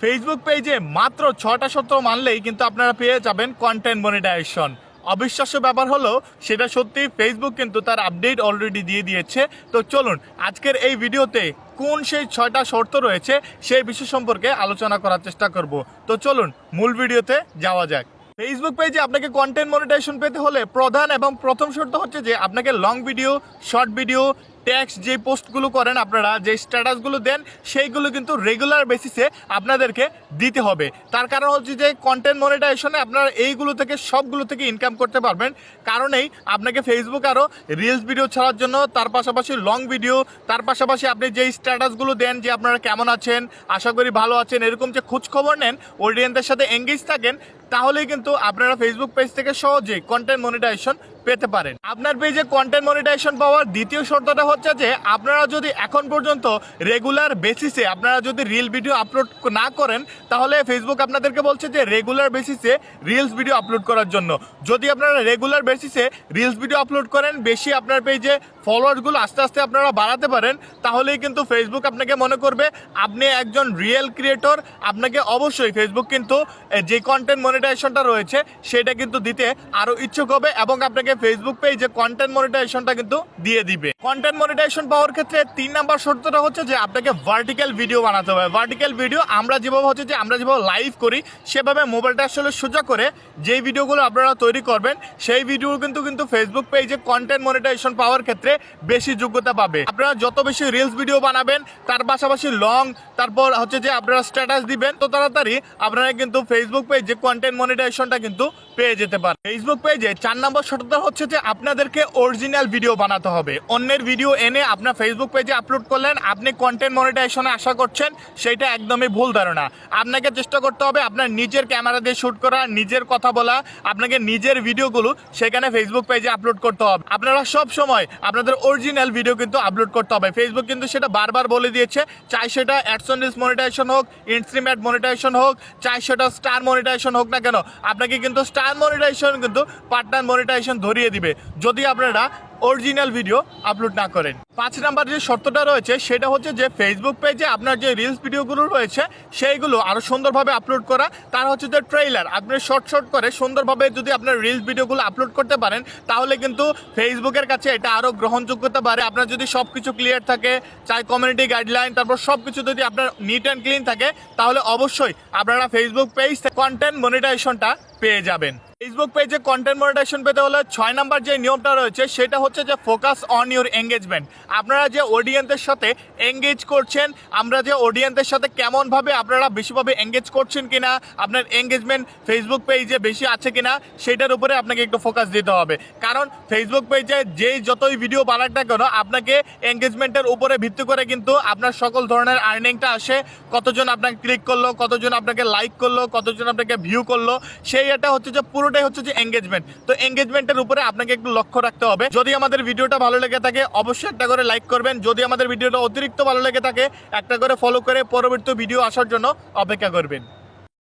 Facebook পেজে মাত্র ছটা সত্র মানলেই কিন্তু আপনারা পেয়ে যাবেন কন্টেন্ট মনিটাইজেশন অবিশ্বাস্য ব্যাপার হলো, সেটা সত্যি ফেসবুক কিন্তু তার আপডেট অলরেডি দিয়ে দিয়েছে। তো চলুন, আজকের এই ভিডিওতে কোন সেই ছয়টা শর্ত রয়েছে, সেই বিষয় সম্পর্কে আলোচনা করার চেষ্টা করব। তো চলুন, মূল ভিডিওতে যাওয়া যাক। ফেসবুক পেজে আপনাকে কন্টেন্ট মনিটাইজেশন পেতে হলে প্রধান এবং প্রথম শর্ত হচ্ছে যে আপনাকে long video short video text যে পোস্টগুলো করেন আপনারা, যে স্ট্যাটাসগুলো দেন, সেইগুলো কিন্তু রেগুলার বেসিসে আপনাদেরকে দিতে হবে। তার কারণ হচ্ছে যে কন্টেন্ট মনিটাইজেশনে আপনারা এইগুলো থেকে, সবগুলো থেকে ইনকাম করতে পারবেন। কারণেই আপনাকে ফেসবুক আরও রিলস ভিডিও ছাড়ার জন্য, তার পাশাপাশি লং ভিডিও তার পাশাপাশি আপনি যেই স্ট্যাটাসগুলো দেন, যে আপনারা কেমন আছেন, আশা করি ভালো আছেন, এরকম যে খোঁজখবর নেন অডিয়েন্সের সাথে এঙ্গেজ থাকেন, তাহলেই কিন্তু আপনারা ফেসবুক পেজ থেকে সহজেই কন্টেন্ট মনিটাইজেশন পেতে পারেন। আপনার পেজে কন্টেন্ট মনিটাইজেশন পাওয়ার দ্বিতীয় শর্তটা হচ্ছে যে, আপনারা যদি এখন পর্যন্ত রেগুলার বেসিসে আপনারা যদি রিল ভিডিও আপলোড না করেন, তাহলে ফেসবুক আপনাদেরকে বলছে যে রেগুলার বেসিসে রিলস ভিডিও আপলোড করার জন্য। যদি আপনারা রেগুলার বেসিসে রিলস ভিডিও আপলোড করেন, বেশি আপনার পেজে ফলোয়ার্সগুলো আস্তে আস্তে আপনারা বাড়াতে পারেন, তাহলেই কিন্তু ফেসবুক আপনাকে মনে করবে, আপনি একজন রিয়েল ক্রিয়েটর আপনাকে অবশ্যই ফেসবুক কিন্তু যে কন্টেন্ট মনিটাইজেশনটা রয়েছে, সেটা কিন্তু দিতে আরও ইচ্ছুক হবে এবং আপনাকে ফেসবুক পেজে কন্টেন্ট মনিটাইজেশনটা কিন্তু দিয়ে দিবে। কন্টেন্ট মনিটাইজেশন পাওয়ার ক্ষেত্রে তিন নাম্বার শর্তটা হচ্ছে যে আপনাকে ভার্টিক্যাল ভিডিও বানাতে হবে। ভার্টিক্যাল ভিডিও আমরা যেভাবে হচ্ছে যে আমরা যেভাবে লাইভ করি, সেভাবে মোবাইলটা আসলে সোজা করে যেই ভিডিওগুলো আপনারা তৈরি করবেন, সেই ভিডিও কিন্তু কিন্তু ফেসবুক পেজে কন্টেন্ট মনিটাইজেশন পাওয়ার ক্ষেত্রে বেশি যোগ্যতা পাবে। আপনারা যত বেশি রিলস ভিডিও বানাবেন, তার পাশাপাশি লং তারপর হচ্ছে যে আপনারা স্ট্যাটাস দিবেন, তো তাড়াতাড়ি আপনারা কিন্তু ফেসবুক পেজে কন্টেন্ট মনিটাইজেশনটা কিন্তু পেয়ে যেতে পারেন ফেসবুক পেজে চার নম্বর শর্তটা হচ্ছে যে আপনাদেরকে অরিজিনাল ভিডিও বানাতে হবে। অন্যের ভিডিও এনে আপনার ফেসবুক পেজে আপলোড করলেন, আপনি কন্টেন্ট মনিটাইজেশনে আশা করছেন, সেটা একদমই ভুল ধারণা। আপনাকে চেষ্টা করতে হবে আপনার নিজের ক্যামেরা দিয়ে শ্যুট করা, নিজের কথা বলা, আপনাকে নিজের ভিডিওগুলো সেখানে ফেসবুক পেজে আপলোড করতে হবে। আপনারা সব সময় আপনাদের অরিজিনাল ভিডিও কিন্তু আপলোড করতে হবে। ফেসবুক কিন্তু সেটা বারবার বলে দিয়েছে, চাই সেটা অ্যাডসন্ডিস মনিটাইজেশন হোক ইনস্ট্রিমেট মনিটাইজেশন হোক, চাই সেটা স্টার মনিটাইজেশন হোক না কেন, আপনাকে কিন্তু স্টার মনিটাইজেশন কিন্তু পার্টনার মনিটাইজেশন ধরিয়ে দিবে। যদি আপনারা অরিজিনাল ভিডিও আপলোড না করেন। পাঁচ নাম্বার যে শর্তটা রয়েছে, সেটা হচ্ছে যে ফেসবুক পেজে আপনার যে রিলস ভিডিওগুলো রয়েছে, সেইগুলো আরও সুন্দরভাবে আপলোড করা। তার হচ্ছে যে ট্রেইলার আপনি শর্ট শর্ট করে সুন্দরভাবে যদি আপনার রিলস ভিডিওগুলো আপলোড করতে পারেন, তাহলে কিন্তু ফেসবুকের কাছে এটা আরও গ্রহণযোগ্যতা বাড়ে। আপনার যদি সব কিছু ক্লিয়ার থাকে, চাই কমিউনিটি গাইডলাইন তারপর সব কিছু যদি আপনার নিট অ্যান্ড ক্লিন থাকে, তাহলে অবশ্যই আপনারা ফেসবুক পেজ কন্টেন্ট মনিটাইজেশনটা পেয়ে যাবেন। ফেসবুক পেজে কন্টেন্ট মনিটাইজেশন পেতে হলে ছয় নাম্বার যে নিয়মটা রয়েছে, সেটা হচ্ছে যে ফোকাস অন ইউর এঙ্গেজমেন্ট আপনারা যে অডিয়েন্সের সাথে এঙ্গেজ করছেন, আমরা যে অডিয়েন্সের সাথে কেমনভাবে আপনারা বেশিভাবে এঙ্গেজ করছেন কিনা, আপনার এঙ্গেজমেন্ট ফেসবুক পেজে বেশি আছে কিনা, সেটার উপরে আপনাকে একটু ফোকাস দিতে হবে। কারণ ফেসবুক পেজে যেই যতই ভিডিও বানাক না কেন, আপনাকে এঙ্গেজমেন্টের উপরে ভিত্তি করে কিন্তু আপনার সকল ধরনের আর্নিংটা আসে। কতজন আপনাকে ক্লিক করল, কতজন আপনাকে লাইক করল, কতজন আপনাকে ভিউ করল, সেই এটা হচ্ছে যে পুরোটাই হচ্ছে যে এঙ্গেজমেন্ট তো এঙ্গেজমেন্টের উপরে আপনাকে একটু লক্ষ্য রাখতে হবে। যদি আমাদের ভিডিওটা ভালো লেগে থাকে, অবশ্যই একটা করে লাইক করবেন। যদি আমাদের ভিডিওটা অতিরিক্ত ভালো লেগে থাকে, একটা করে ফলো করে পরবর্তী ভিডিও আসার জন্য অপেক্ষা করবেন।